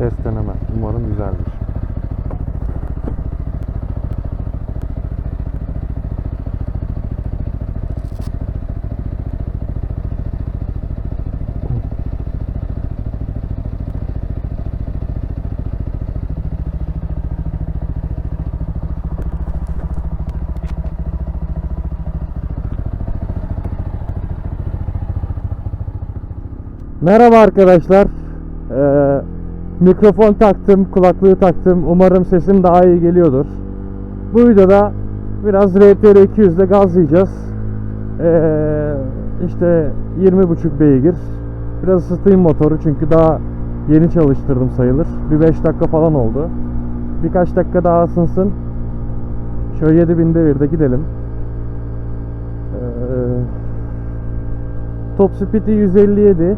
Test deneme. Umarım güzeldir. Merhaba arkadaşlar. Ee, mikrofon taktım, kulaklığı taktım. Umarım sesim daha iyi geliyordur. Bu videoda biraz RTR 200 ile gazlayacağız. Ee, işte 20.5 beygir. Biraz ısıtayım motoru çünkü daha yeni çalıştırdım sayılır. Bir 5 dakika falan oldu. Birkaç dakika daha ısınsın. Şöyle 7000 devirde gidelim. Ee, top speed'i 157.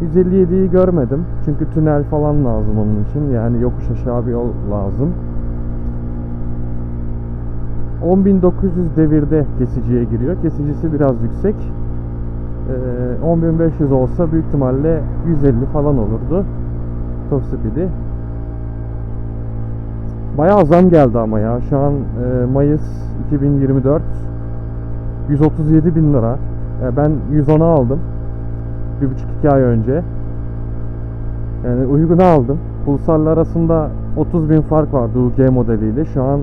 157'yi görmedim. Çünkü tünel falan lazım onun için. Yani yokuş aşağı bir yol lazım. 10.900 devirde kesiciye giriyor. Kesicisi biraz yüksek. Ee, 10.500 olsa büyük ihtimalle 150 falan olurdu. Top speed'i. Bayağı zam geldi ama ya. Şu an e, Mayıs 2024 137 bin lira. Ben 110'a aldım. Bir buçuk iki ay önce. Yani uyguna aldım. Pulsar'la arasında 30 bin fark vardı UG modeliyle. Şu an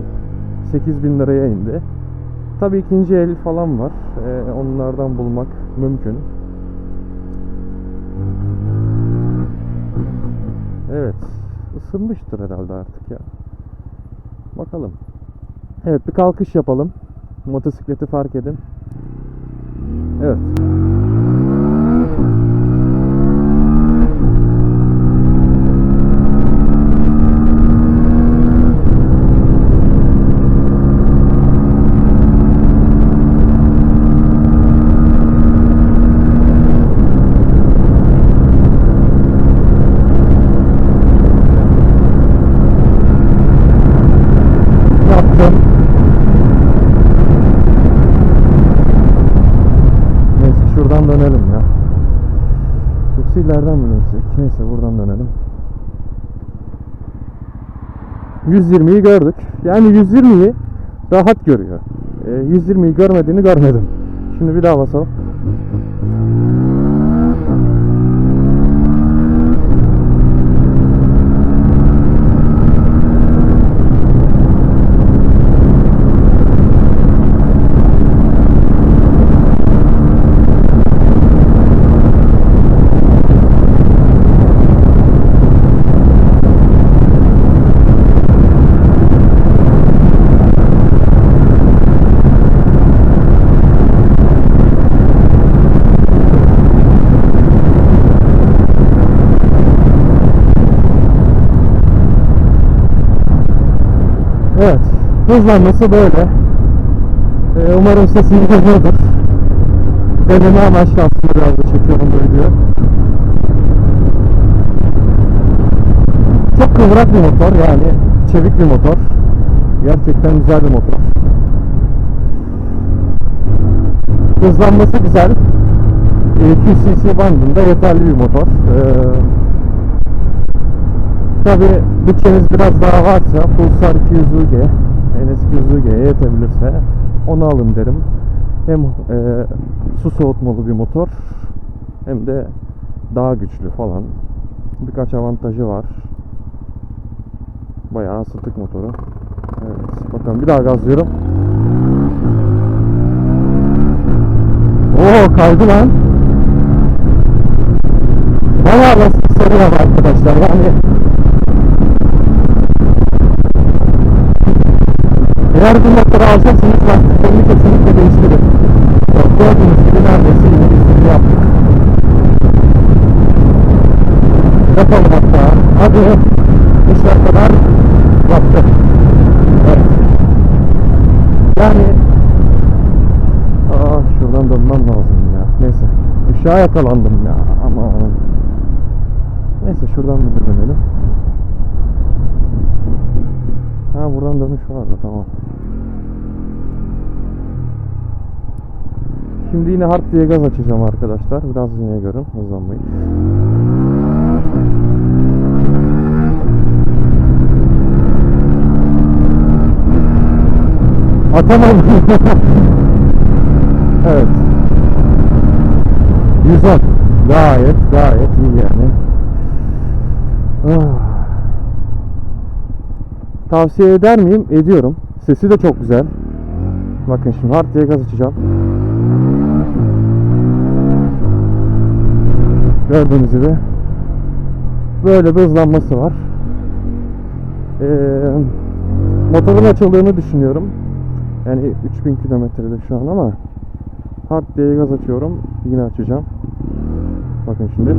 8 bin liraya indi. Tabii ikinci el falan var. Ee, onlardan bulmak mümkün. Evet. ısınmıştır herhalde artık ya. Bakalım. Evet bir kalkış yapalım. Motosikleti fark edin. Evet. Yaptım. Neyse şuradan dönelim ya. Yoksa ileriden mi dönsek? Neyse buradan dönelim. 120'yi gördük. Yani 120'yi rahat görüyor. Ee, 120'yi görmediğini görmedim. Şimdi bir daha basalım. Evet. Hızlanması böyle. Ee, umarım sesim geliyordur. Deneme amaçlı aslında biraz da çekiyorum bu. Çok kıvrak bir motor yani çevik bir motor. Gerçekten güzel bir motor. Hızlanması güzel. Ee, 200 cc bandında yeterli bir motor. Ee, Tabi bütçeniz biraz daha varsa Pulsar 200 UG, 200 UG'ye yetebilirse onu alın derim. Hem e, su soğutmalı bir motor hem de daha güçlü falan. Birkaç avantajı var. Bayağı ısıtık motoru. Evet, bakalım bir daha gazlıyorum. Oo kaydı lan. Bayağı lastik sarıyor arkadaşlar. Yani Eğer bu motoru alacaksanız lastiklerini kesinlikle değiştirin. Gördüğünüz gibi neredeyse yine biz yaptık. Yapalım hatta. Hadi dışarı kadar yaptık. Evet. Yani Aa, şuradan dönmem lazım ya. Neyse. Işığa yakalandım ya. Ama Neyse şuradan bir dönelim. Ha buradan dönüş vardı tamam. Şimdi yine hard diye gaz açacağım arkadaşlar. Biraz yine görün hızlanmayı. Atamadım. evet. 110. Gayet gayet iyi yani. Ah. Tavsiye eder miyim? Ediyorum. Sesi de çok güzel. Bakın şimdi hard diye gaz açacağım. Gördüğünüz gibi böyle bir hızlanması var. Ee, motorun açıldığını düşünüyorum. Yani 3000 kilometrede şu an ama hard diye gaz açıyorum. Yine açacağım. Bakın şimdi.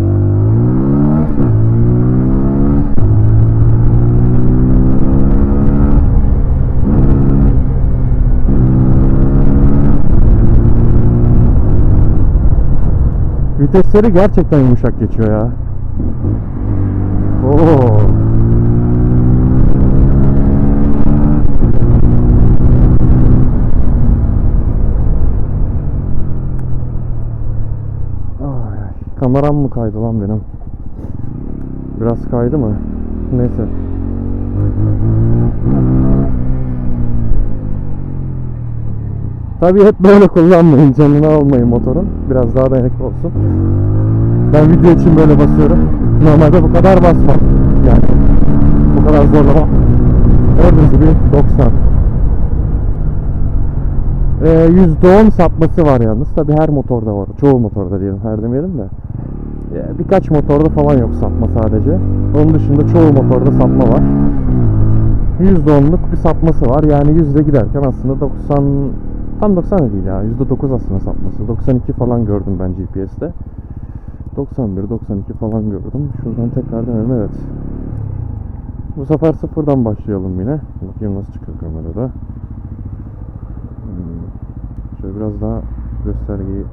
Vitesleri gerçekten yumuşak geçiyor ya. Oo. Kameram mı kaydı lan benim? Biraz kaydı mı? Neyse. Tabii hep böyle kullanmayın, canını almayın motorun. Biraz daha dayanıklı olsun. Ben video için böyle basıyorum. Normalde bu kadar basmam. Yani bu kadar zorlamam. Gördüğünüz gibi 90. Ee, %10 sapması var yalnız. Tabii her motorda var. Çoğu motorda diyelim. Her demeyelim de. Ee, birkaç motorda falan yok sapma sadece. Onun dışında çoğu motorda sapma var. %10'luk bir sapması var. Yani yüzde giderken aslında 90 tam 90 da değil ya. %9 aslında sapması. 92 falan gördüm ben GPS'te. 91, 92 falan gördüm. Şuradan tekrar dönelim evet. Bu sefer sıfırdan başlayalım yine. Bakayım nasıl çıkıyor kamerada. Hmm. Şöyle biraz daha göstergeyi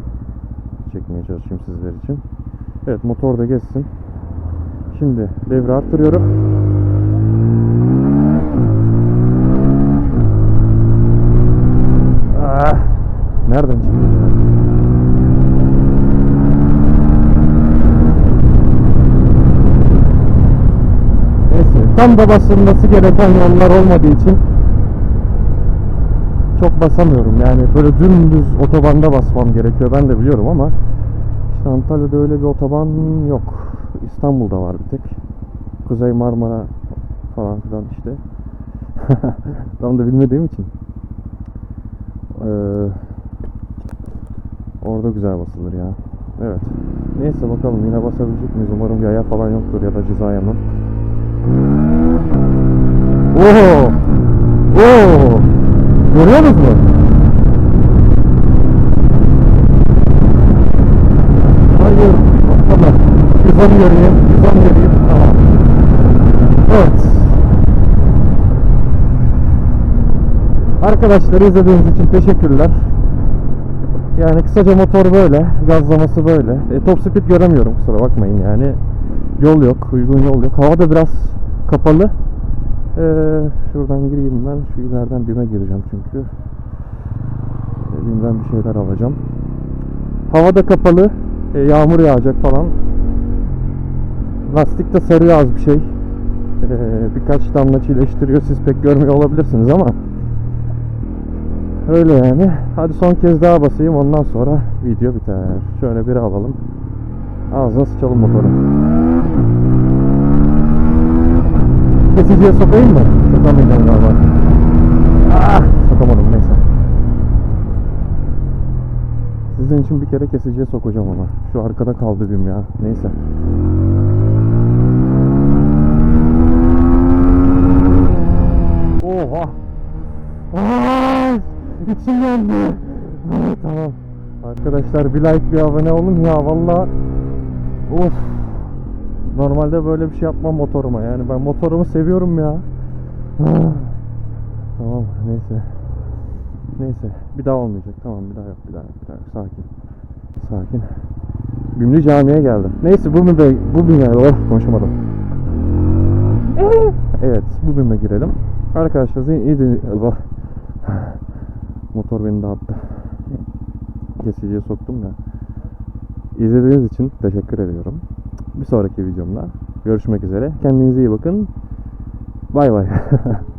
çekmeye çalışayım sizler için. Evet motor da geçsin. Şimdi devre arttırıyorum. Ah, nereden çıktı? Neyse tam da basılması gereken yollar olmadığı için çok basamıyorum. Yani böyle dümdüz otobanda basmam gerekiyor. Ben de biliyorum ama işte Antalya'da öyle bir otoban yok. İstanbul'da var bir tek. Kuzey Marmara falan filan işte. Tam da bilmediğim için Ee, orada güzel basılır ya evet neyse bakalım yine basabilecek miyiz umarım yaya falan yoktur ya da ceza yemem Oo! Oo! Görüyor musunuz? Hayır. Tamam. 110 göreyim. 110 göreyim. Tamam. Evet. Arkadaşlar izlediğiniz için teşekkürler. Yani kısaca motor böyle, gazlaması böyle. E, top speed göremiyorum kusura bakmayın yani. Yol yok, uygun yol yok. Hava da biraz kapalı. Ee, şuradan gireyim ben. Şu ileriden BİM'e gireceğim çünkü. BİM'den bir şeyler alacağım. Hava da kapalı. Ee, yağmur yağacak falan. Lastik de sarıyor az bir şey. Ee, birkaç damla çileştiriyor. Siz pek görmüyor olabilirsiniz ama. Öyle yani. Hadi son kez daha basayım ondan sonra video biter. Şöyle bir alalım. Ağzına sıçalım motoru. Kesiciye sokayım mı? Sokamayacağım galiba. Ah, sokamadım neyse. Sizin için bir kere kesiciye sokacağım ama. Şu arkada kaldı bim ya. Neyse. Oha. Aa, içim yandı. Ah, tamam. Arkadaşlar bir like bir abone olun ya valla. Of. Normalde böyle bir şey yapmam motoruma yani ben motorumu seviyorum ya. Ah. tamam neyse. Neyse bir daha olmayacak tamam bir daha yok bir daha yok bir daha yok sakin. Sakin. Gümrü camiye geldim. Neyse bu bime, bu bime, oh konuşamadım. Evet bu bime girelim. Arkadaşlar iyi de Allah. Motor beni dağıttı. Kesiciye soktum ya. İzlediğiniz için teşekkür ediyorum. Bir sonraki videomda görüşmek üzere. Kendinize iyi bakın. Bay bay.